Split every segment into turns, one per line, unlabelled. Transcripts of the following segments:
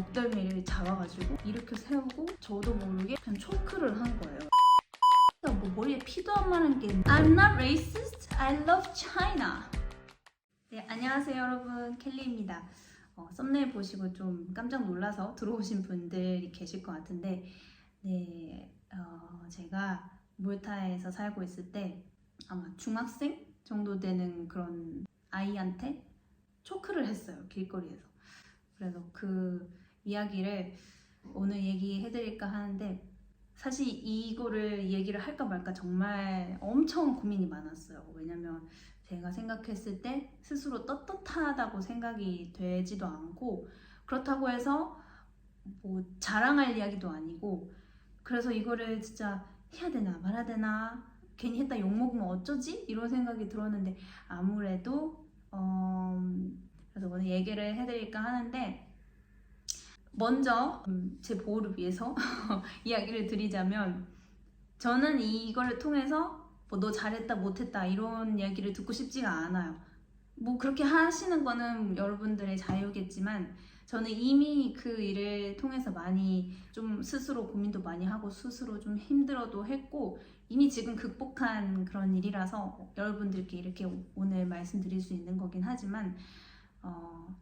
목덜미를 잡아가지고 이렇게 세우고 저도 모르게 그냥 초크를 한 거예요. 뭐 머리에 피도 안 마른 게 I'm not racist, I love China. 네, 안녕하세요 여러분 켈리입니다. 어, 썸네일 보시고 좀 깜짝 놀라서 들어오신 분들이 계실 것 같은데 네, 어, 제가 몰타에서 살고 있을 때 아마 중학생 정도 되는 그런 아이한테 초크를 했어요 길거리에서. 그래서 그 이야기를 오늘 얘기해드릴까 하는데 사실 이거를 얘기를 할까 말까 정말 엄청 고민이 많았어요. 왜냐면 제가 생각했을 때 스스로 떳떳하다고 생각이 되지도 않고 그렇다고 해서 뭐 자랑할 이야기도 아니고 그래서 이거를 진짜 해야 되나 말아야 되나 괜히 했다 욕먹으면 어쩌지 이런 생각이 들었는데 아무래도 어 그래서 오늘 얘기를 해드릴까 하는데 먼저 음, 제 보호를 위해서 이야기를 드리자면 저는 이걸 통해서 뭐 너 잘했다 못했다 이런 이야기를 듣고 싶지가 않아요. 뭐 그렇게 하시는 거는 여러분들의 자유겠지만 저는 이미 그 일을 통해서 많이 좀 스스로 고민도 많이 하고 스스로 좀 힘들어도 했고 이미 지금 극복한 그런 일이라서 여러분들께 이렇게 오늘 말씀드릴 수 있는 거긴 하지만 어,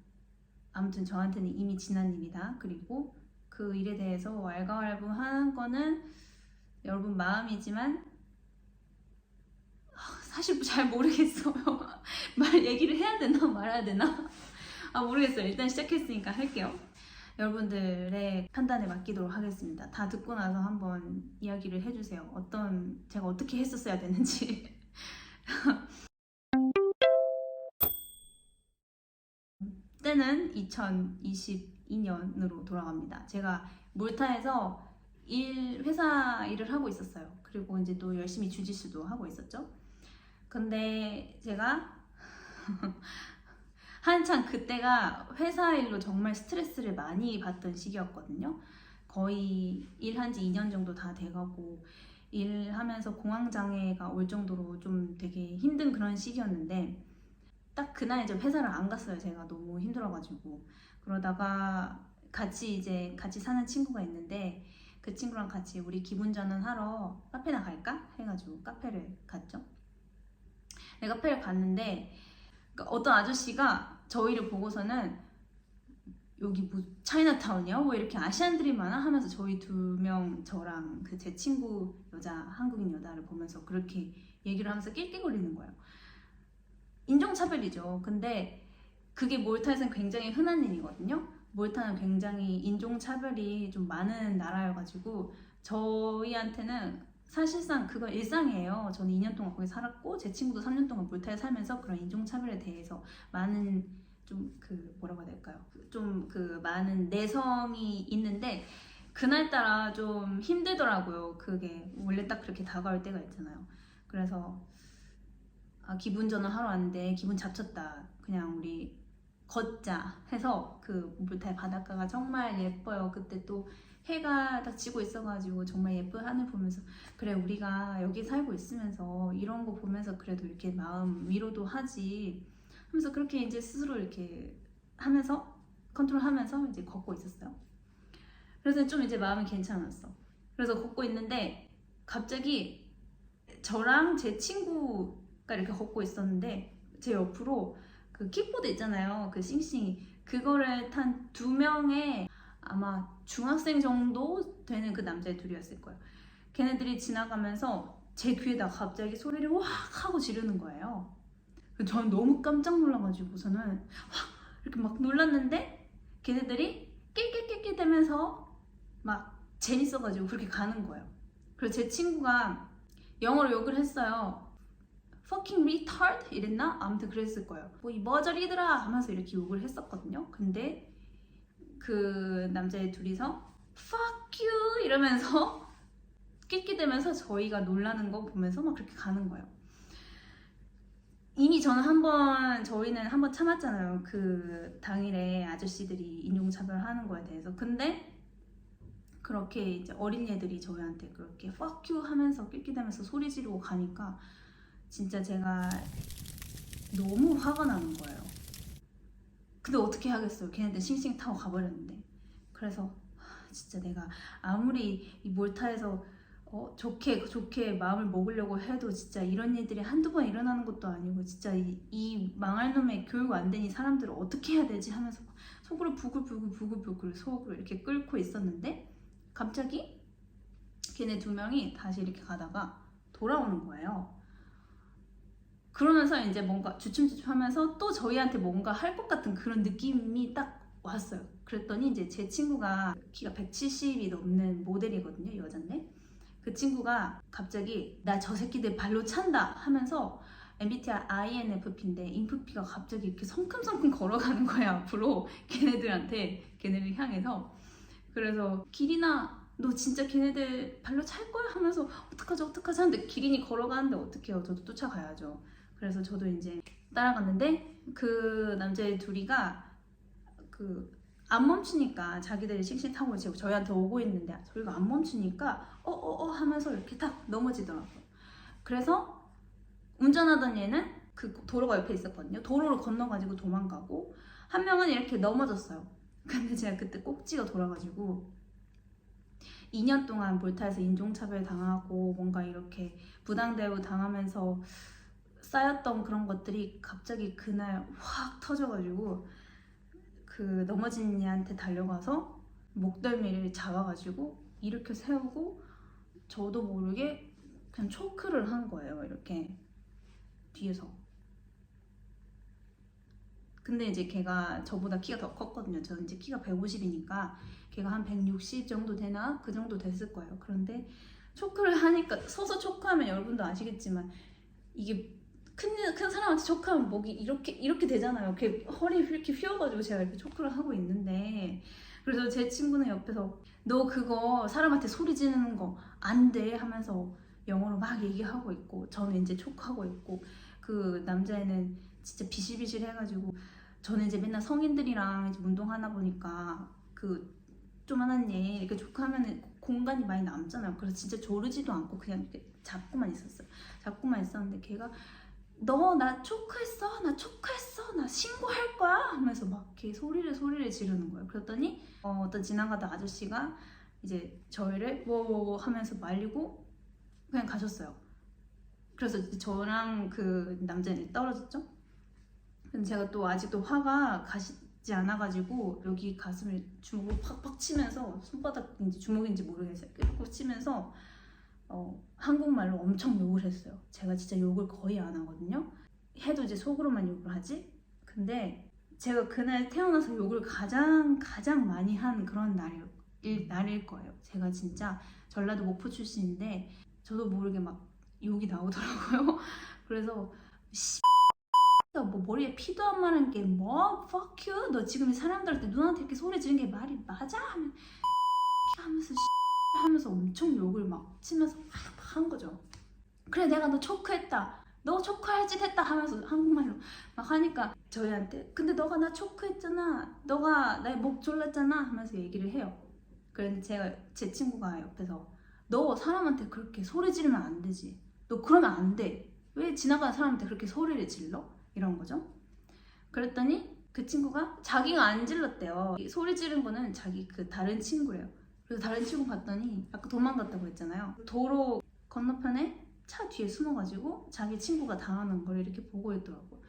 아무튼 저한테는 이미 지난 일이다. 그리고 그 일에 대해서 왈가왈부하는 거는 여러분 마음이지만 아, 사실 잘 모르겠어요. 말 얘기를 해야 되나 말아야 되나? 아 모르겠어요. 일단 시작했으니까 할게요. 여러분들의 판단에 맡기도록 하겠습니다. 다 듣고 나서 한번 이야기를 해주세요. 어떤 제가 어떻게 했었어야 되는지. 때는 2022년으로 돌아갑니다. 제가 몰타에서 일 회사 일을 하고 있었어요. 그리고 이제 또 열심히 주짓수도 하고 있었죠. 근데 제가 한창 그때가 회사 일로 정말 스트레스를 많이 받던 시기였거든요. 거의 일한 지 2년 정도 다 돼가고 일하면서 공황장애가 올 정도로 좀 되게 힘든 그런 시기였는데 딱 그날 이제 회사를 안 갔어요. 제가 너무 힘들어가지고 그러다가 같이 이제 같이 사는 친구가 있는데 그 친구랑 같이 우리 기분 전환 하러 카페나 갈까 해가지고 카페를 갔죠. 네, 카페를 갔는데 그러니까 어떤 아저씨가 저희를 보고서는 여기 뭐 차이나타운이야? 뭐 이렇게 아시안들이 많아? 하면서 저희 두 명 저랑 그 제 친구 여자 한국인 여자를 보면서 그렇게 얘기를 하면서 낄낄거리는 거예요. 인종차별이죠. 근데 그게 몰타에서는 굉장히 흔한 일이거든요. 몰타는 굉장히 인종차별이 좀 많은 나라여가지고 저희한테는 사실상 그건 일상이에요. 저는 2년 동안 거기 살았고 제 친구도 3년 동안 몰타에 살면서 그런 인종차별에 대해서 많은 좀 그 뭐라고 해야 될까요? 좀 그 많은 내성이 있는데 그날따라 좀 힘들더라고요. 그게 원래 딱 그렇게 다가올 때가 있잖아요. 그래서 아, 기분 전환 하러 왔는데 기분 잡쳤다. 그냥 우리 걷자 해서 그 물타의 바닷가가 정말 예뻐요. 그때 또 해가 딱 지고 있어가지고 정말 예쁜 하늘 보면서 그래 우리가 여기 살고 있으면서 이런 거 보면서 그래도 이렇게 마음 위로도 하지 하면서 그렇게 이제 스스로 이렇게 하면서 컨트롤하면서 이제 걷고 있었어요. 그래서 좀 이제 마음이 괜찮았어. 그래서 걷고 있는데 갑자기 저랑 제 친구 가 이렇게 걷고 있었는데 제 옆으로 그 킥보드 있잖아요. 그 싱싱이 그거를 탄 두 명의 아마 중학생 정도 되는 그 남자애 둘이었을 거예요. 걔네들이 지나가면서 제 귀에다 갑자기 소리를 확 하고 지르는 거예요. 저는 너무 깜짝 놀라가지고서는 확 이렇게 막 놀랐는데 걔네들이 낄낄낄낄 대면서 막 재밌어가지고 그렇게 가는 거예요. 그래서 제 친구가 영어로 욕을 했어요. Fucking retard 이랬나? 아무튼 그랬을 거예요. 뭐 이 머저리들아 하면서 이렇게 욕을 했었거든요. 근데 그 남자애 둘이서 fuck you 이러면서 낄끼대면서 저희가 놀라는 거 보면서 막 그렇게 가는 거예요. 이미 저는 한번 저희는 한번 참았잖아요. 그 당일에 아저씨들이 인종차별하는 거에 대해서. 근데 그렇게 이제 어린 애들이 저희한테 그렇게 fuck you 하면서 낄끼대면서 소리 지르고 가니까 진짜 제가 너무 화가 나는 거예요. 근데 어떻게 하겠어요? 걔네들 싱싱 타고 가버렸는데. 그래서 하, 진짜 내가 아무리 이 몰타에서 어, 좋게 좋게 마음을 먹으려고 해도 진짜 이런 일들이 한두 번 일어나는 것도 아니고 진짜 이, 이 망할 놈의 교육 안 된 이 사람들을 어떻게 해야 되지 하면서 막 속으로 부글부글 부글부글 속으로 이렇게 끓고 있었는데 갑자기 걔네 두 명이 다시 이렇게 가다가 돌아오는 거예요. 그러면서 이제 뭔가 주춤주춤하면서 또 저희한테 뭔가 할 것 같은 그런 느낌이 딱 왔어요. 그랬더니 이제 제 친구가 키가 170이 넘는 모델이거든요, 여잔데. 그 친구가 갑자기 나 저 새끼들 발로 찬다. 하면서 MBTI INFP인데 인프피가 갑자기 이렇게 성큼성큼 걸어가는 거야 앞으로. 걔네들한테 걔네를 향해서. 그래서 기린아 너 진짜 걔네들 발로 찰 거야? 하면서 어떡하지 어떡하지? 하는데 기린이 걸어가는데 어떡해요? 저도 쫓아가야죠 그래서 저도 이제 따라갔는데 그 남자애 둘이가 그 안 멈추니까 자기들이 씩씩하고 지금 저희한테 오고 있는데 저희가 안 멈추니까 어어어 하면서 이렇게 딱 넘어지더라고요. 그래서 운전하던 얘는 그 도로가 옆에 있었거든요. 도로를 건너가지고 도망가고 한 명은 이렇게 넘어졌어요. 근데 제가 그때 꼭지가 돌아가지고 2년 동안 몰타에서 인종차별 당하고 뭔가 이렇게 부당대우 당하면서 쌓였던 그런 것들이 갑자기 그날 확 터져가지고 그 넘어진 얘한테 달려가서 목덜미를 잡아가지고 일으켜 세우고 저도 모르게 그냥 초크를 한 거예요 이렇게 뒤에서. 근데 이제 걔가 저보다 키가 더 컸거든요. 저는 이제 키가 150이니까 걔가 한 160 정도 되나? 그 정도 됐을 거예요. 그런데 초크를 하니까 서서 초크하면 여러분도 아시겠지만 이게 큰, 큰 사람한테 초크하면 목이 이렇게 이렇게 되잖아요. 이렇게 허리 이렇게 휘어가지고 제가 이렇게 초크를 하고 있는데 그래서 제 친구는 옆에서 너 그거 사람한테 소리 지르는 거 안 돼 하면서 영어로 막 얘기하고 있고 저는 이제 초크하고 있고 그 남자애는 진짜 비실비실 해가지고 저는 이제 맨날 성인들이랑 이제 운동하나 보니까 그 조만한 얘 이렇게 초크하면은 공간이 많이 남잖아요. 그래서 진짜 조르지도 않고 그냥 이렇게 잡고만 있었어요. 잡고만 있었는데 걔가 너 나 초크했어? 나 초크했어? 나 신고할 거야? 하면서 막 이렇게 소리를 소리를 지르는 거예요. 그랬더니 어, 어떤 지나가던 아저씨가 이제 저희를 뭐 하면서 말리고 그냥 가셨어요. 그래서 저랑 그 남자는 떨어졌죠. 근데 제가 또 아직도 화가 가시지 않아가지고 여기 가슴을 주먹으로 팍팍 치면서 손바닥인지 주먹인지 모르겠어요. 이렇게 치면서 어, 한국말로 엄청 욕을 했어요. 제가 진짜 욕을 거의 안 하거든요. 해도 이제 속으로만 욕을 하지. 근데 제가 그날 태어나서 욕을 가장 가장 많이 한 그런 날일 일, 날일 거예요. 제가 진짜 전라도 목포 출신인데 저도 모르게 막 욕이 나오더라고요. 그래서 씨. 뭐 머리에 피도 안 마른 게 뭐 fuck you 너 지금 이 사람들한테 누나한테 이렇게 소리 지른 게 말이 맞아 하면 하면서 하면서 엄청 욕을 막 치면서 막 한 거죠. 그래 내가 너 초크했다. 너 초크할 짓 했다 하면서 한국말로 막 하니까 저희한테 근데 너가 나 초크했잖아. 너가 내 목 졸랐잖아 하면서 얘기를 해요. 그런데 제가 제 친구가 옆에서 너 사람한테 그렇게 소리 지르면 안 되지. 너 그러면 안 돼. 왜 지나가는 사람한테 그렇게 소리를 질러? 이런 거죠. 그랬더니 그 친구가 자기가 안 질렀대요. 이 소리 지른 거는 자기 그 다른 친구래요. 그래서 다른 친구 봤더니 아까 도망갔다고 했잖아요. 도로 건너편에 차 뒤에 숨어가지고 자기 친구가 당하는 걸 이렇게 보고 있더라고.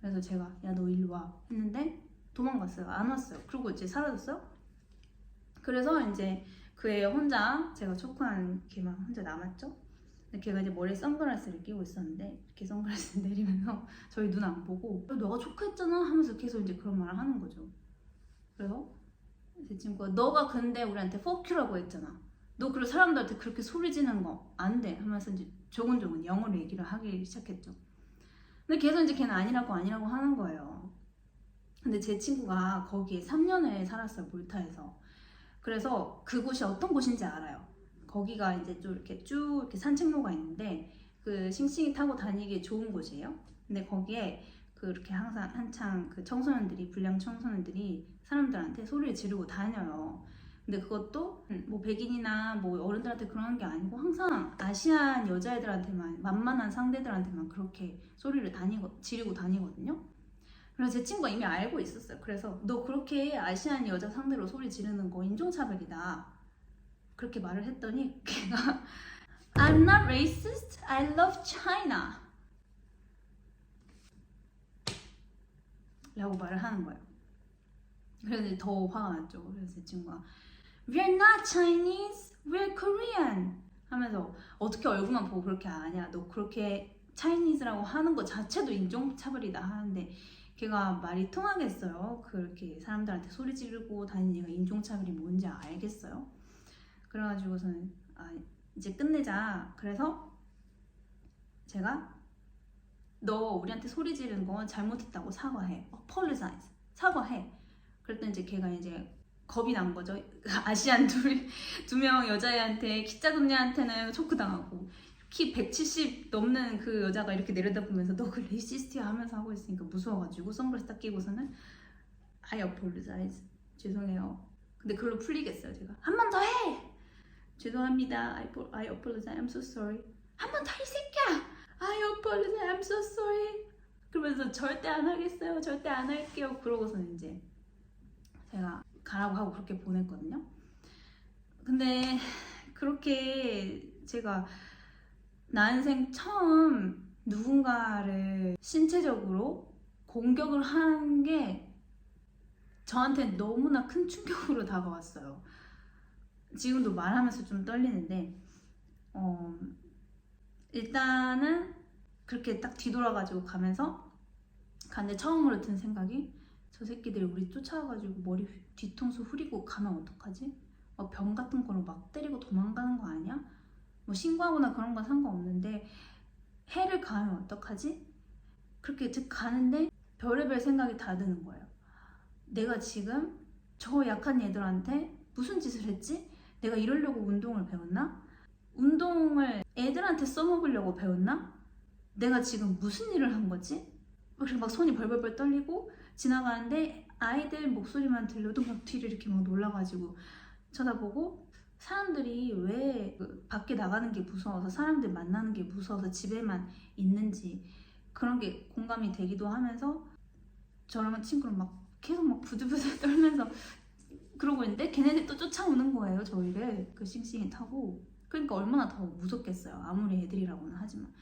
그래서 제가 야 너 일로 와 했는데 도망갔어요. 안 왔어요. 그리고 이제 사라졌어요. 그래서 이제 그 애 혼자 제가 초크한 걔만 혼자 남았죠. 근데 걔가 이제 머리에 선글라스를 끼고 있었는데 이렇게 선글라스 내리면서 저희 눈 안 보고 야, 너가 초크했잖아 하면서 계속 이제 그런 말을 하는 거죠. 그래서 제 친구가 너가 근데 우리한테 포큐라고 했잖아. 너 그리고 사람들한테 그렇게 소리 지는 거 안 돼 하면서 이제 조곤조곤 영어로 얘기를 하기 시작했죠. 근데 계속 이제 걔는 아니라고 아니라고 하는 거예요. 근데 제 친구가 거기에 3년을 살았어요 몰타에서. 그래서 그곳이 어떤 곳인지 알아요. 거기가 이제 좀 이렇게 쭉 이렇게 산책로가 있는데 그 싱싱이 타고 다니기 좋은 곳이에요. 근데 거기에 그 이렇게 항상 한창 그 청소년들이 불량 청소년들이 사람들한테 소리를 지르고 다녀요. 근데 그것도 뭐 백인이나 뭐 어른들한테 그러는 게 아니고 항상 아시안 여자애들한테만 만만한 상대들한테만 그렇게 소리를 다니고 지르고 다니거든요. 그래서 제 친구가 이미 알고 있었어요. 그래서 너 그렇게 아시안 여자 상대로 소리 지르는 거 인종차별이다. 그렇게 말을 했더니 걔가 I'm not racist. I love China. 라고 말을 하는 거예요. 그래서 더 화가 났죠. 그래서 제 친구가 We're not Chinese. We're Korean. 하면서 어떻게 얼굴만 보고 그렇게 아냐. 너 그렇게 차이니즈라고 하는 것 자체도 인종차별이다 하는데 걔가 말이 통하겠어요. 그렇게 사람들한테 소리 지르고 다니는 얘가 인종차별이 뭔지 알겠어요. 그래가지고서는 아, 이제 끝내자. 그래서 제가 너 우리한테 소리 지르는 건 잘못했다고 사과해. apologize. 사과해. 그랬더니 이제 걔가 이제 겁이 난 거죠. 아시안 둘두 명 여자애한테 키 작은 애한테는 초크 당하고 키 170 넘는 그 여자가 이렇게 내려다보면서 너 그 레이시스트야 하면서 하고 있으니까 무서워가지고 선글라스 딱 끼고서는 I apologize. 죄송해요. 근데 그걸로 풀리겠어요 제가 한 번 더 해. 죄송합니다. I, I apologize. I'm so sorry. 한 번 더 이 새끼야. I apologize. I'm so sorry. 그러면서 절대 안 하겠어요. 절대 안 할게요. 그러고서는 이제 제가 가라고 하고 그렇게 보냈거든요. 근데 그렇게 제가 난생 처음 누군가를 신체적으로 공격을 한 게 저한테 너무나 큰 충격으로 다가왔어요. 지금도 말하면서 좀 떨리는데, 어, 일단은 그렇게 딱 뒤돌아가지고 가면서 갔는데 처음으로 든 생각이 저 새끼들이 우리 쫓아와가지고 머리 휘- 뒤통수 후리고 가면 어떡하지? 막 병 같은 걸로 막 때리고 도망가는 거 아니야? 뭐 신고하거나 그런 건 상관없는데 해를 가하면 어떡하지? 그렇게 즉 가는데 별의별 생각이 다 드는 거예요. 내가 지금 저 약한 얘들한테 무슨 짓을 했지? 내가 이러려고 운동을 배웠나? 운동을 애들한테 써먹으려고 배웠나? 내가 지금 무슨 일을 한 거지? 막 손이 벌벌벌 떨리고 지나가는데 아이들 목소리만 들려도 막 뒤를 이렇게 막 놀라가지고 쳐다보고 사람들이 왜그 밖에 나가는 게 무서워서 사람들 만나는 게 무서워서 집에만 있는지 그런 게 공감이 되기도 하면서 저랑 친구랑 막 계속 막 부들부들 떨면서 그러고 있는데 걔네들 또 쫓아오는 거예요 저희를 그 싱싱이 타고 그러니까 얼마나 더 무섭겠어요 아무리 애들이라고는 하지만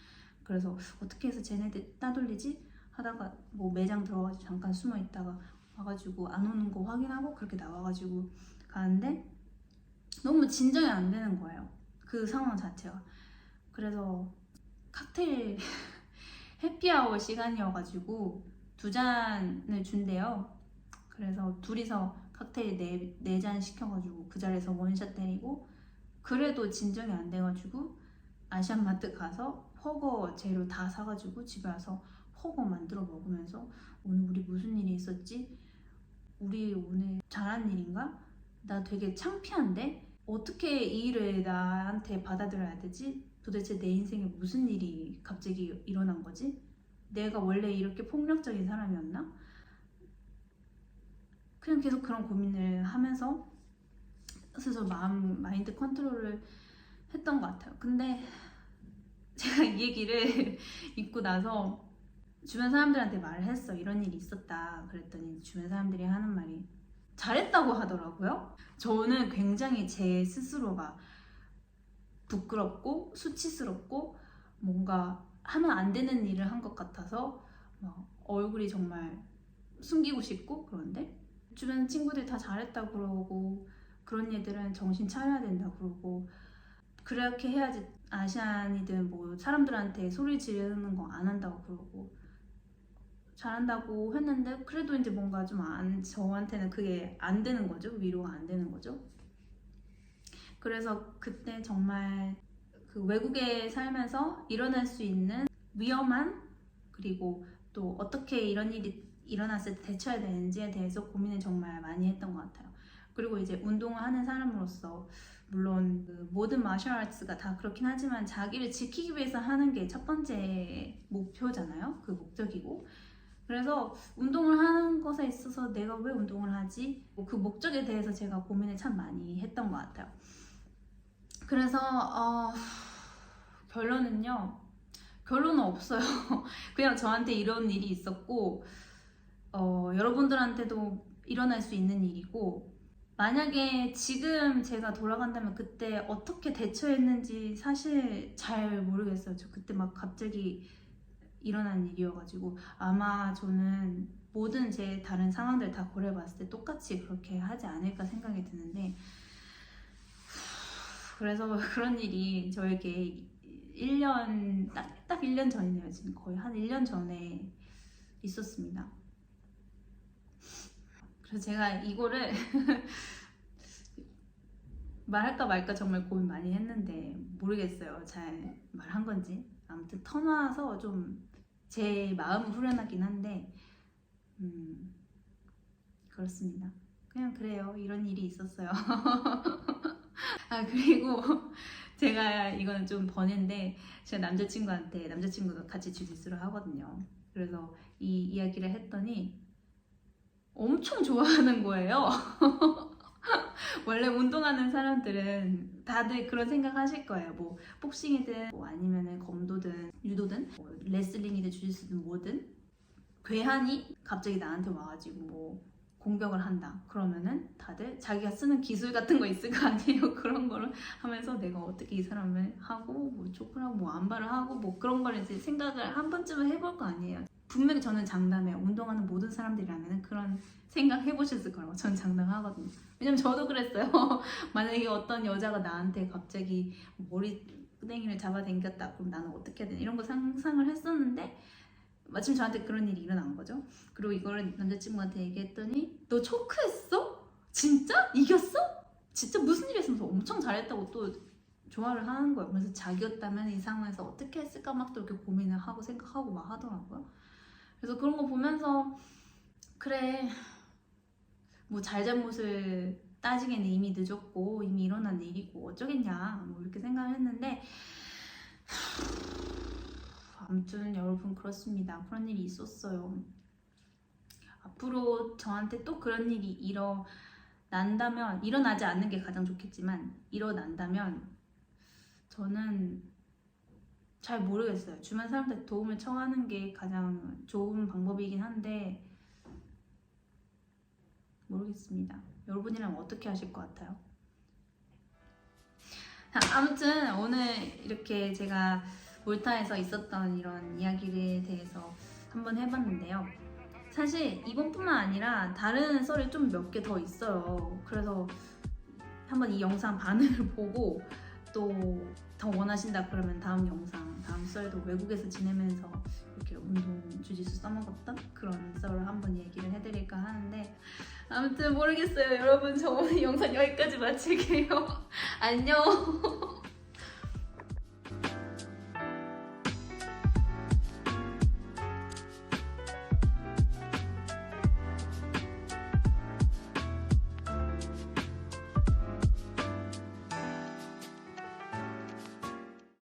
그래서 어떻게 해서 쟤네들 따돌리지 하다가 뭐 매장 들어가지고 잠깐 숨어 있다가 와가지고 안 오는 거 확인하고 그렇게 나와가지고 가는데 너무 진정이 안 되는 거예요. 그 상황 자체가. 그래서 칵테일 해피아워 시간이어가지고 두 잔을 준대요. 그래서 둘이서 칵테일 네, 네 잔 시켜가지고 그 자리에서 원샷 때리고 그래도 진정이 안 돼가지고 아시안마트 가서 허거 재료 다 사가지고 집에 와서 허거 만들어 먹으면서 오늘 우리 무슨 일이 있었지? 우리 오늘 잘한 일인가? 나 되게 창피한데? 어떻게 이 일을 나한테 받아들여야 되지? 도대체 내 인생에 무슨 일이 갑자기 일어난 거지? 내가 원래 이렇게 폭력적인 사람이었나? 그냥 계속 그런 고민을 하면서 스스로 마음, 마인드 컨트롤을 했던 것 같아요. 근데 제가 이 얘기를 읽고 나서 주변 사람들한테 말을 했어. 이런 일이 있었다. 그랬더니 주변 사람들이 하는 말이 잘했다고 하더라고요. 저는 굉장히 제 스스로가 부끄럽고 수치스럽고 뭔가 하면 안 되는 일을 한 것 같아서 막 얼굴이 정말 숨기고 싶고 그런데 주변 친구들 다 잘했다 그러고 그런 애들은 정신 차려야 된다 그러고 그렇게 해야지 아시안이든 뭐 사람들한테 소리 지르는 거 안 한다고 그러고 잘한다고 했는데 그래도 이제 뭔가 좀 안 저한테는 그게 안 되는 거죠? 위로가 안 되는 거죠? 그래서 그때 정말 그 외국에 살면서 일어날 수 있는 위험한 그리고 또 어떻게 이런 일이 일어났을 때 대처해야 되는지에 대해서 고민을 정말 많이 했던 것 같아요 그리고 이제 운동을 하는 사람으로서 물론 그 모든 마셜 아트가 다 그렇긴 하지만 자기를 지키기 위해서 하는 게 첫 번째 목표잖아요 그 목적이고 그래서 운동을 하는 것에 있어서 내가 왜 운동을 하지? 뭐그 목적에 대해서 제가 고민을 참 많이 했던 것 같아요. 그래서 어, 결론은요. 결론은 없어요. 그냥 저한테 이런 일이 있었고 어, 여러분들한테도 일어날 수 있는 일이고 만약에 지금 제가 돌아간다면 그때 어떻게 대처했는지 사실 잘 모르겠어요. 저 그때 막 갑자기 일어난 일이어가지고 아마 저는 모든 제 다른 상황들 다 고려해봤을 때 똑같이 그렇게 하지 않을까 생각이 드는데 그래서 그런 일이 저에게 1년 딱, 딱 1년 전이네요. 지금 거의 한 1년 전에 있었습니다. 그래서 제가 이거를 말할까 말까 정말 고민 많이 했는데 모르겠어요. 잘 말한 건지. 아무튼 터놔서 좀 제 마음은 후련하긴 한데 음 그렇습니다. 그냥 그래요. 이런 일이 있었어요. 아 그리고 제가 이거는 좀 번인데 제가 남자친구한테 남자친구가 같이 주짓수를 하거든요. 그래서 이 이야기를 했더니 엄청 좋아하는 거예요. 원래 운동하는 사람들은 다들 그런 생각 하실 거예요. 뭐 복싱이든 뭐 아니면은 검도든 유도든 뭐 레슬링이든 주짓수든 뭐든 괴한이 갑자기 나한테 와가지고 뭐 공격을 한다. 그러면은 다들 자기가 쓰는 기술 같은 거 있을 거 아니에요. 그런 거를 하면서 내가 어떻게 이 사람을 하고 뭐 초크하고 뭐 안발을 하고 뭐 그런 걸 이제 생각을 한 번쯤은 해볼 거 아니에요. 분명히 저는 장담해요. 운동하는 모든 사람들이라면 그런 생각 해보셨을 거라고 저는 장담하거든요. 왜냐면 저도 그랬어요. 만약에 어떤 여자가 나한테 갑자기 머리 끄댕이를 잡아당겼다. 그럼 나는 어떻게 해야 되나 이런 거 상상을 했었는데 마침 저한테 그런 일이 일어난 거죠. 그리고 이거를 남자친구한테 얘기했더니 너 초크했어? 진짜? 이겼어? 진짜 무슨 일 했으면서 엄청 잘했다고 또 좋아를 하는 거예요. 그래서 자기였다면 이 상황에서 어떻게 했을까 막 또 이렇게 고민을 하고 생각하고 막 하더라고요. 그래서 그런 거 보면서 그래 뭐 잘잘못을 따지기에는 이미 늦었고 이미 일어난 일이고 어쩌겠냐 뭐 이렇게 생각을 했는데 아무튼 여러분 그렇습니다. 그런 일이 있었어요. 앞으로 저한테 또 그런 일이 일어난다면 일어나지 않는 게 가장 좋겠지만 일어난다면 저는 잘 모르겠어요. 주변 사람들 도움을 청하는 게 가장 좋은 방법이긴 한데 모르겠습니다. 여러분이라면 어떻게 하실 것 같아요? 자, 아무튼 오늘 이렇게 제가 몰타에서 있었던 이런 이야기에 대해서 한번 해봤는데요. 사실 이번뿐만 아니라 다른 썰이 좀 몇 개 더 있어요. 그래서 한번 이 영상 반응을 보고 또 더 원하신다 그러면 다음 영상, 다음 썰도 외국에서 지내면서 이렇게 운동 주짓수 써먹었던 그런 썰을 한번 얘기를 해드릴까 하는데 아무튼 모르겠어요. 여러분 저 오늘 영상 여기까지 마칠게요. 안녕